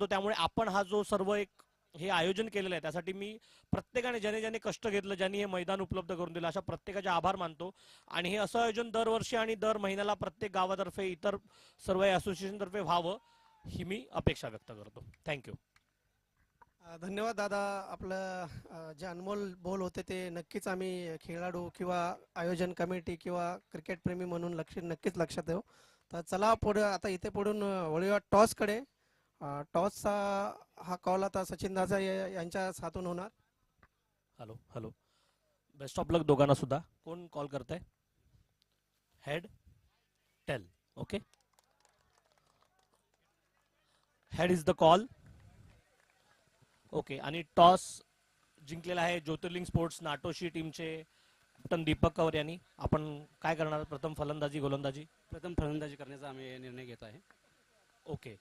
तो त्यामुळे आपण हा जो सर्व एक हे आयोजन केलेलं आहे त्यासाठी मी प्रत्येकाने ज्याने ज्याने कष्ट घेतलं ज्यांनी हे मैदान उपलब्ध करून दिलं अशा प्रत्येकाचे आभार मानतो. आणि हे असं आयोजन दरवर्षी आणि दर महिन्याला प्रत्येक गावातर्फे इतर सर्व असोसिएशनतर्फे व्हावं ही मी अपेक्षा व्यक्त करतो. थँक्यू धन्यवाद दादा. आपलं जे अनमोल बोल होते ते नक्कीच आम्ही खेळाडू किंवा आयोजन कमिटी किंवा क्रिकेटप्रेमी म्हणून लक्ष नक्कीच लक्षात देऊ तर चला पुढे आता इथे पुढून वळूया टॉसकडे. टॉसचा हा कॉल आता सचिन दादा या- यांच्या हातून होणार. Hello hello. Best of luck दोघांना सुद्धा. कोण कॉल करताय? Head tail okay head is the call okay आणि टॉस जिंकलेला आहे ज्योतिर्लिंग स्पोर्ट्स नाटोशी टीमचे कॅप्टन दीपक कवर यांनी. आपण काय करणार? प्रथम फलंदाजी गोलंदाजी? प्रथम फलंदाजी करण्याचा आम्ही निर्णय घेत आहे. ओके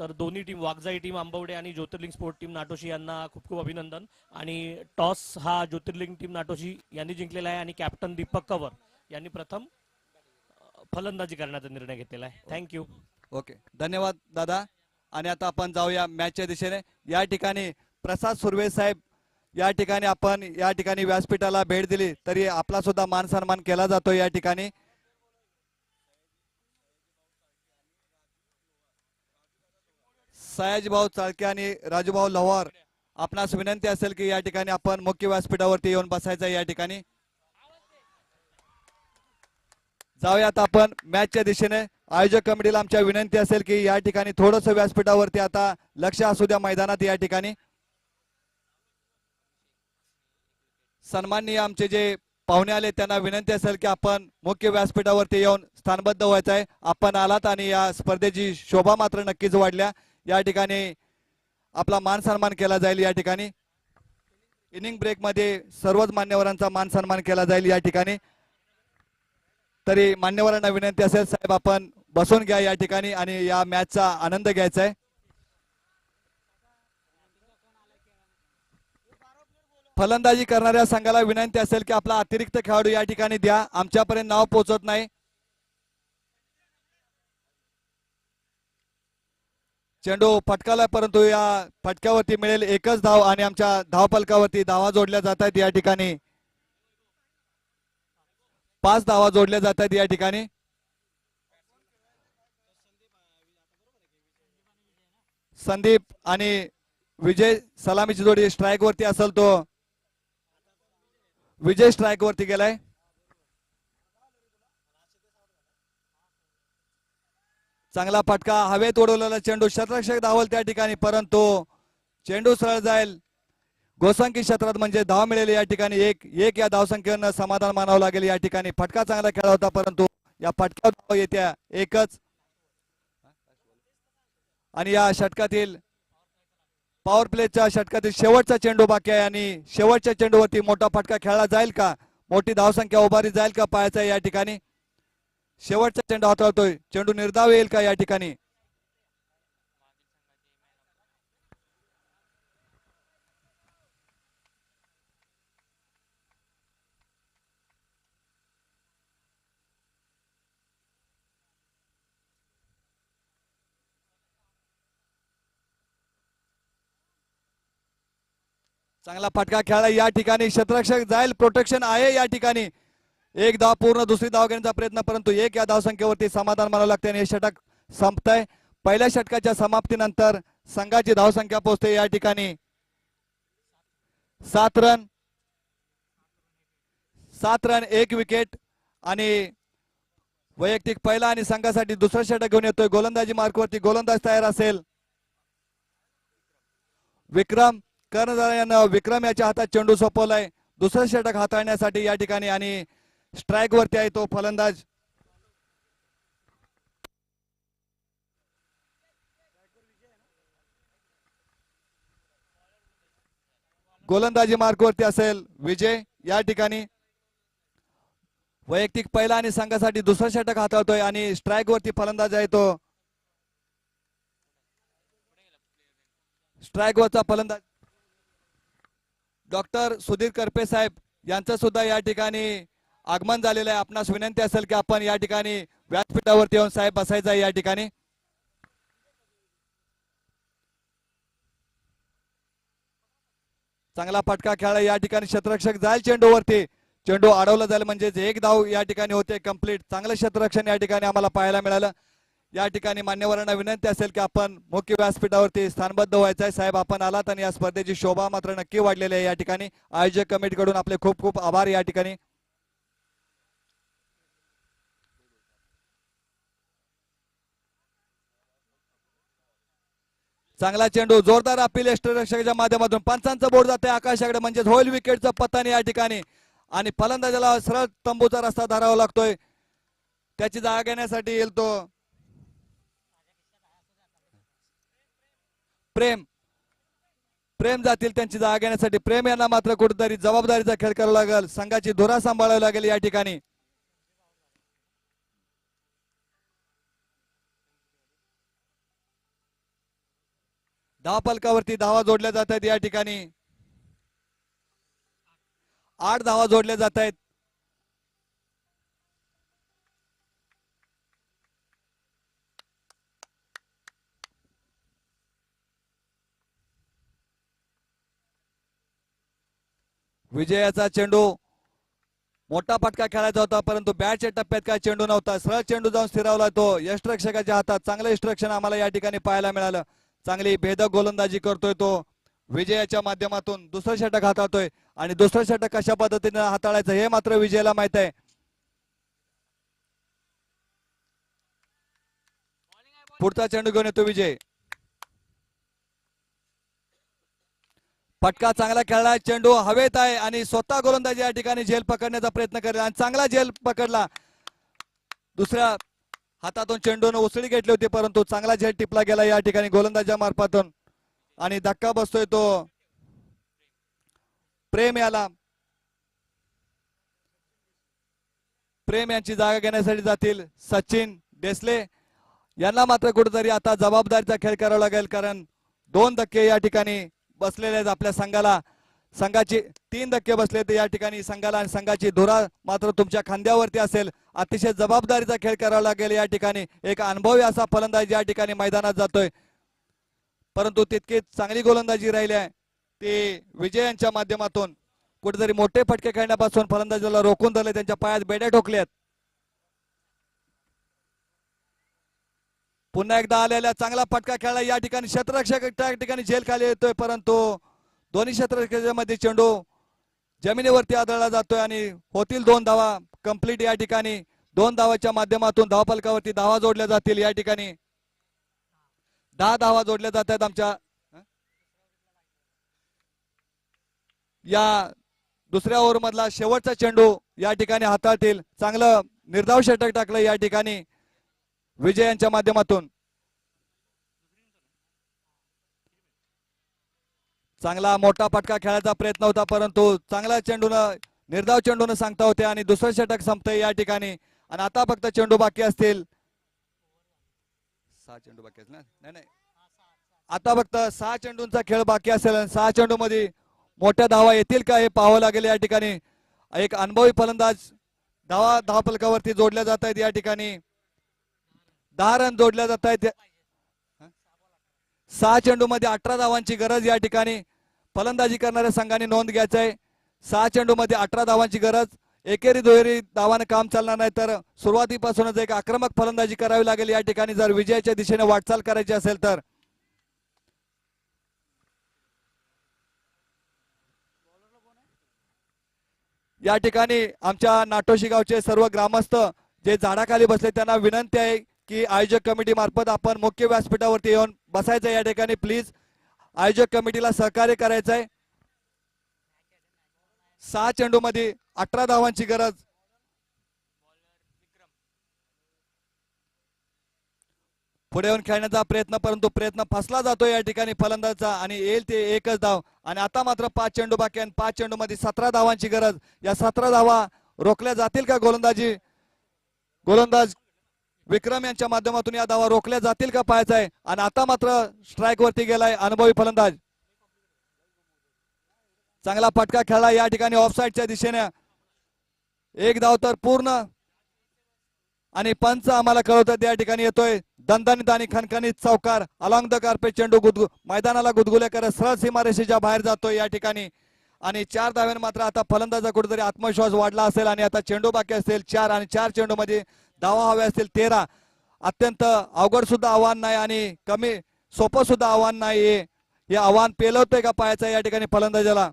तर दोन्ही टीम वाघजाई टीम आंबवडे आणि ज्योतिर्लिंग स्पोर्ट टीम नाटोशी यांना खूप खूप अभिनंदन. आणि टॉस हा ज्योतिर्लिंग टीम नाटोशी यांनी जिंकलेला आहे आणि कॅप्टन दीपक कवर यांनी प्रथम फलंदाजी करण्याचा निर्णय घेतलेला आहे. थँक्यू ओके धन्यवाद दादा. आणि आता आपण जाऊया मॅचच्या दिशेने. या ठिकाणी प्रसाद सुर्वे साहेब या ठिकाणी आपण या ठिकाणी व्यासपीठाला भेट दिली तरी आपला सुद्धा मान सन्मान केला जातो या ठिकाणी. सयाजीभाऊ चाळके आणि राजूभाऊ लव्हार आपणास विनंती असेल की या ठिकाणी आपण मुख्य व्यासपीठावरती येऊन बसायचं या ठिकाणी. जाऊयात आपण मॅचच्या दिशेने. आयोजक कमिटीला आमच्या विनंती असेल की या ठिकाणी थोडस व्यासपीठावरती आता लक्ष असू द्या मैदानात या ठिकाणी. सन्माननीय आमचे जे पाहुणे आले त्यांना विनंती असेल की आपण मुख्य व्यासपीठावरती येऊन स्थानबद्ध व्हायचं आहे. आपण आलात आणि या स्पर्धेची शोभा मात्र नक्कीच वाढल्या. या ठिकाणी आपला मान सन्मान केला जाईल या ठिकाणी. इनिंग ब्रेकमध्ये सर्वच मान्यवरांचा मान सन्मान केला जाईल या ठिकाणी. तरी मान्यवरांना विनंती असेल साहेब आपण बसून घ्या या ठिकाणी आणि या मॅचचा आनंद घ्यायचा आहे. फलंदाजी करणाऱ्या संघाला विनंती असेल की आपला अतिरिक्त खेळाडू या ठिकाणी द्या. आमच्यापर्यंत नाव पोहोचत नाही. चेंडू फटकाला परंतु या फटक्यावरती मिळेल एकच धाव आणि आमच्या धावपलकावरती धावा जोडल्या जात आहेत या ठिकाणी. पाच धावा जोडल्या जात आहेत या ठिकाणी. संदीप आणि विजय सलामीची जोडी स्ट्राईक वरती असेल तो. विजय स्ट्राईक वरती गेलाय. चांगला फटका हवेत उडवलेला चेंडू शतरक्षक धावल त्या ठिकाणी परंतु चेंडू सरळ जाईल. गोसंख्य क्षेत्रात म्हणजे धाव मिळेल या ठिकाणी. एक एक या धावसंख्येनं समाधान मानावं लागेल या ठिकाणी. फटका चांगला खेळला होता परंतु या फटक्यावर धाव येत्या एकच. आणि या षटकातील पॉवर प्लेच्या षटकातील शेवटचा चेंडू बाकी आहे आणि शेवटच्या चेंडूवरती मोठा फटका खेळला जाईल का? मोठी धावसंख्या उभारी जाईल का पाहायचा या ठिकाणी. शेवटचा चेंडू हाताळतोय. चेंडू निर्धाव येईल का या ठिकाणी? चांगला फटका खेळला या ठिकाणी. क्षेत्ररक्षक जाईल. प्रोटेक्शन आहे या ठिकाणी. एक धाव पूर्ण दुसरी धाव घेण्याचा प्रयत्न परंतु एक या धावसंख्येवरती समाधान मानावं लागते आणि हे षटक संपतंय. पहिल्या षटकाच्या समाप्तीनंतर संघाची धावसंख्या पोहोचते. या ठिकाणी सात रन सात रन एक विकेट आणि वैयक्तिक पहिला आणि संघासाठी दुसरा षटक घेऊन येतोय. गोलंदाजी मार्कवरती गोलंदाज तयार असेल. विक्रम कर्णधार यानं विक्रम याच्या हातात चेंडू सोपवलाय. दुसरं षटक हाताळण्यासाठी या ठिकाणी आणि स्ट्राईक वरती आहे तो फलंदाज. गोलंदाजी मार्कवरती असेल विजय या ठिकाणी. वैयक्तिक पहिला आणि संघासाठी दुसरा षटक हाताळतोय आणि स्ट्राईक वरती फलंदाज आहे तो. स्ट्राईक वरचा फलंदाज. डॉक्टर सुधीर करपे साहेब यांचं सुद्धा या ठिकाणी आगमन झालेलं आहे. आपणास विनंती असेल की आपण या ठिकाणी व्यासपीठावरती येऊन साहेब बसायचा या ठिकाणी. चांगला फटका खेळा या ठिकाणी क्षेत्ररक्षक जाईल चेंडूवरती. चेंडू अडवला जाईल म्हणजेच एक धाव या ठिकाणी होते कंप्लीट. चांगलं क्षेत्ररक्षण या ठिकाणी आम्हाला पाहायला मिळालं. या ठिकाणी मान्यवरांना विनंती असेल की आपण मुख्य व्यासपीठावरती स्थानबद्ध व्हायचं आहे. साहेब आपण आलात आणि या स्पर्धेची शोभा मात्र नक्की वाढलेली आहे या ठिकाणी. आयोजक कमिटीकडून आपले खूप खूप आभार या ठिकाणी. चांगला चेंडू जोरदार अपील यष्टरक्षकाच्या माध्यमातून. पंचांचा बोर्ड जाते आकाशाकडे म्हणजेच होईल विकेटचं पतन या ठिकाणी. आणि फलंदाजाला सरळ तंबूचा रस्ता धरावा लागतोय. त्याची जागा घेण्यासाठी येईल तो. प्रेम. प्रेम जातील त्यांची जागा घेण्यासाठी. प्रेम यांना मात्र कुठेतरी जबाबदारीचा खेळ करावा लागेल. संघाची धुरा सांभाळावी लागेल या ठिकाणी. दहा धावपलकावरती धावा जोडल्या जात आहेत या ठिकाणी. आठ धावा जोडल्या जात आहेत. विजयाचा चेंडू मोठा फटका खेळायचा होता परंतु बॅटच्या टप्प्यात काय चेंडू नव्हता. सरळ चेंडू जाऊन स्थिरावला तो. यष्टरक्षकाच्या हातात चांगलं यष्टरक्षण आम्हाला या ठिकाणी पाहायला मिळालं. चांगली भेदक गोलंदाजी करतोय तो. विजयाच्या माध्यमातून दुसरं षटक हाताळतोय. आणि दुसरं षटक कशा पद्धतीने हाताळायचं हे मात्र विजयाला माहीत आहे. पुढचा चेंडू घेऊन येतो विजय. फटका चांगला खेळला चेंडू हवेत आहे आणि स्वतः गोलंदाजी या ठिकाणी झेल पकडण्याचा प्रयत्न करेल आणि चांगला झेल पकडला. दुसऱ्या हातातून चेंडून उसळी घेतली होती परंतु चांगला झेल टिपला गेला या ठिकाणी गोलंदाजा मार्फातून. आणि धक्का बसतोय तो. प्रेम याला. प्रेम यांची जागा घेण्यासाठी जातील सचिन डेसले यांना मात्र कुठेतरी आता जबाबदारीचा खेळ करावा लागेल कारण दोन धक्के या ठिकाणी बसलेले आहेत आपल्या संघाला. संघाची तीन धक्के बसले ते या ठिकाणी. संघाला आणि संघाची धुरा मात्र तुमच्या खांद्यावरती असेल. अतिशय जबाबदारीचा खेळ करावा लागेल या ठिकाणी. एक अनुभवी असा फलंदाज या ठिकाणी मैदानात जातोय. परंतु तितकी चांगली गोलंदाजी राहिली आहे. ते विजय यांच्या माध्यमातून कुठेतरी मोठे फटके खेळण्यापासून फलंदाजाला रोखून धरले. त्यांच्या पायात बेड्या ठोकल्यात. पुन्हा एकदा आलेला चांगला फटका खेळला या ठिकाणी. क्षेत्ररक्षक त्या ठिकाणी झेल खाली येतोय. परंतु दोन्ही क्षेत्रमध्ये चेंडू जमिनीवरती आदळला जातोय आणि होतील दोन धावा कंप्लीट या ठिकाणी. दोन धावाच्या माध्यमातून धावफलकावरती धावा जोडल्या जातील या ठिकाणी. दहा धावा जोडल्या जात आहेत आमच्या या दुसऱ्या ओव्हर मधला शेवटचा चेंडू या ठिकाणी हाताळतील. चांगलं निर्धाव षटक टाकलं या ठिकाणी विजय यांच्या माध्यमातून. चांगला मोठा फटका खेळायचा प्रयत्न होता परंतु चांगला चेंडून निर्धाव चेंडून सांगता होते आणि दुसरं षटक संपतंय या ठिकाणी. आणि आता फक्त चेंडू बाकी असतील. सहा चेंडू बाकी असतील ना? नाही नाही. आता फक्त सहा चेंडूंचा खेळ बाकी असेल आणि सहा चेंडू मध्ये मोठ्या धावा येतील का हे पाहावं लागेल या ठिकाणी. एक अनुभवी फलंदाज धावा धावपलकावरती जोडल्या जात आहेत या ठिकाणी. दहा रन जोडल्या जात आहेत. सहा चेंडूमध्ये अठरा धावांची गरज या ठिकाणी. फलंदाजी करणाऱ्या संघाने नोंद घ्यायचं आहे सहा चेंडूमध्ये अठरा धावांची गरज. एकेरी दुहेरी धावानं काम चालणार नाही तर सुरुवातीपासूनच एक आक्रमक फलंदाजी करावी लागेल या ठिकाणी. जर विजयाच्या दिशेने वाटचाल करायची असेल तर. या ठिकाणी आमच्या नाटोशी गावचे सर्व ग्रामस्थ जे झाडाखाली बसले त्यांना विनंती आहे. की आयोजक कमिटी मार्फत आपण मुख्य व्यासपीठावरती येऊन बसायचं या ठिकाणी. प्लीज आयोजक कमिटीला सहकार्य करायचं आहे सहा चेंडू मध्ये अठरा धावांची गरज. पुढे येऊन खेळण्याचा प्रयत्न परंतु प्रयत्न फसला जातो या ठिकाणी फलंदाजचा आणि येईल ते एकच धाव. आणि आता मात्र पाच चेंडू बाकी आणि पाच चेंडू मध्ये सतरा धावांची गरज. या सतरा धावा रोखल्या जातील का गोलंदाजी? गोलंदाज विक्रम यांच्या माध्यमातून या धावा रोखल्या जातील का पाहायचं आहे. आणि आता मात्र स्ट्राईक वरती गेलाय अनुभवी फलंदाज. चांगला फटका खेळला या ठिकाणी ऑफसाईडच्या दिशेने. एक धाव तर पूर्ण. आणि पंच आम्हाला कळवतात या ठिकाणी येतोय. दणदणीत आणि खणखणीत चौकार अलॉंग द कार्पेट चेंडू गुदगु मैदानाला गुदगुल्या करत सरळ सीमारेषेच्या बाहेर जातोय या ठिकाणी. आणि चार धाव्याने मात्र आता फलंदाजा कुठेतरी आत्मविश्वास वाढला असेल आणि आता चेंडू बाकी असेल चार आणि चार चेंडू मध्ये धावा हवे असतील तेरा. अत्यंत अवघड सुद्धा आव्हान नाही आणि कमी सोपं सुद्धा आव्हान नाही. हे. हे आव्हान पेलवतोय का पायाचा या ठिकाणी फलंदाजाला?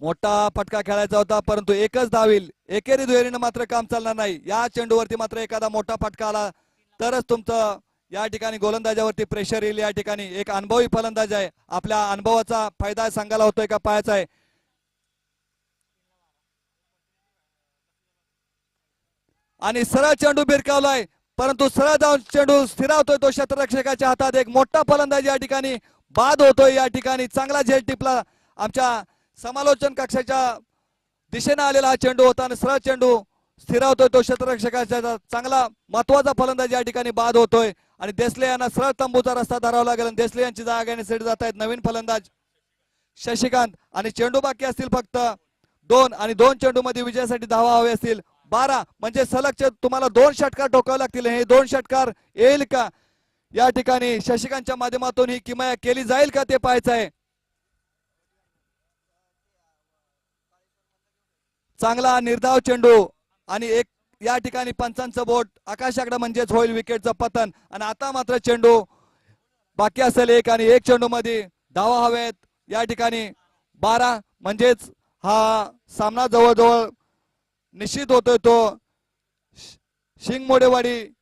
मोठा फटका खेळायचा होता परंतु एकच धावील. एकेरी दुहेरीनं मात्र काम चालणार नाही. या चेंडूवरती मात्र एखादा मोठा फटका आला तरच तुमचं या ठिकाणी गोलंदाजावरती प्रेशर येईल. या ठिकाणी एक अनुभवी फलंदाज आहे. आपल्या अनुभवाचा फायदा सांगायला होतोय का पाहायचा आहे? आणि सरळ चेंडू भिरकावलाय परंतु सरळ जाऊन चेंडू स्थिरावतोय तो क्षेत्ररक्षकाच्या हातात. एक मोठा फलंदाज या ठिकाणी बाद होतोय या ठिकाणी चांगला झेल टिपला आमच्या समालोचन कक्षाच्या दिशेने आलेला हा चेंडू होता आणि सरळ चेंडू स्थिरावतोय तो क्षेत्ररक्षकाच्या चांगला महत्त्वाचा फलंदाज या ठिकाणी बाद होतोय आणि देसले यांना सरळ तंबूचा रस्ता धरावा लागेल. आणि देसले यांची जागा घेण्यासाठी जात आहेत. नवीन फलंदाज शशिकांत आणि चेंडू बाकी असतील फक्त दोन आणि दोन चेंडू मध्ये विजयासाठी धावा हवे असतील. बारा म्हणजे सलगचे तुम्हाला दोन षटकार ठोकावे लागतील. हे दोन षटकार येईल का? या ठिकाणी शशिकांतच्या माध्यमातून ही किमया केली जाईल का ते पाहायचं आहे. चांगला निर्धाव चेंडू आणि एक या ठिकाणी पंचांचं बोट. आकाशाकडे म्हणजेच होईल विकेटचं पतन. आणि आता मात्र चेंडू बाकी असेल एक आणि एक चेंडू मध्ये धावा हवेत. या ठिकाणी बारा म्हणजेच हा सामना जवळजवळ निश्चित होतोय तो. शिंग मोडेवाडी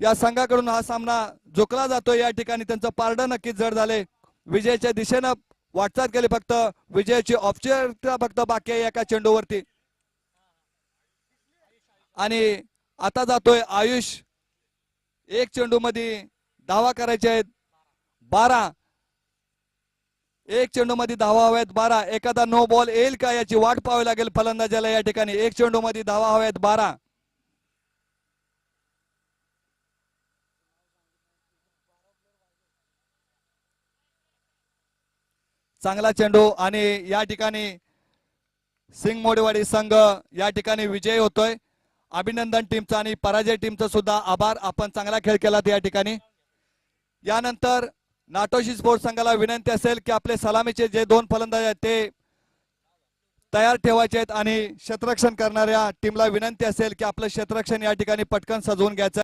या संघाकडून हा सामना झुकला जातोय या ठिकाणी. त्यांचं पारडं नक्कीच जड झाले. विजयाच्या दिशेनं वाटचाल केली फक्त. विजयाची औपचारिकता फक्त बाकी आहे एका चेंडूवरती. आणि आता जातोय आयुष. एक चेंडू मध्ये धावा करायचे आहेत. बारा. एक चेंडू मध्ये धावा हव्यात बारा. एखादा नो बॉल येईल का? याची वाट पाहावी लागेल फलंदाजाला या ठिकाणी. एक चेंडू मध्ये धावा हव्यात बारा. चांगला चेंडू आणि या ठिकाणी सिंग मोडेवाडी संघ या ठिकाणी विजय होतोय. अभिनंदन टीमचा आणि पराजय टीमचा सुद्धा आभार. आपण चांगला खेळ केला या ठिकाणी. यानंतर नाटोशी स्पोर्ट्स संघाला विनंती असेल की आपले सलामीचे जे दोन फलंदाज आहेत ते तयार ठेवायचे आहेत आणि क्षेत्ररक्षण करणाऱ्या टीमला विनंती असेल की आपलं क्षेत्ररक्षण या ठिकाणी पटकन सजवून घ्यायचं.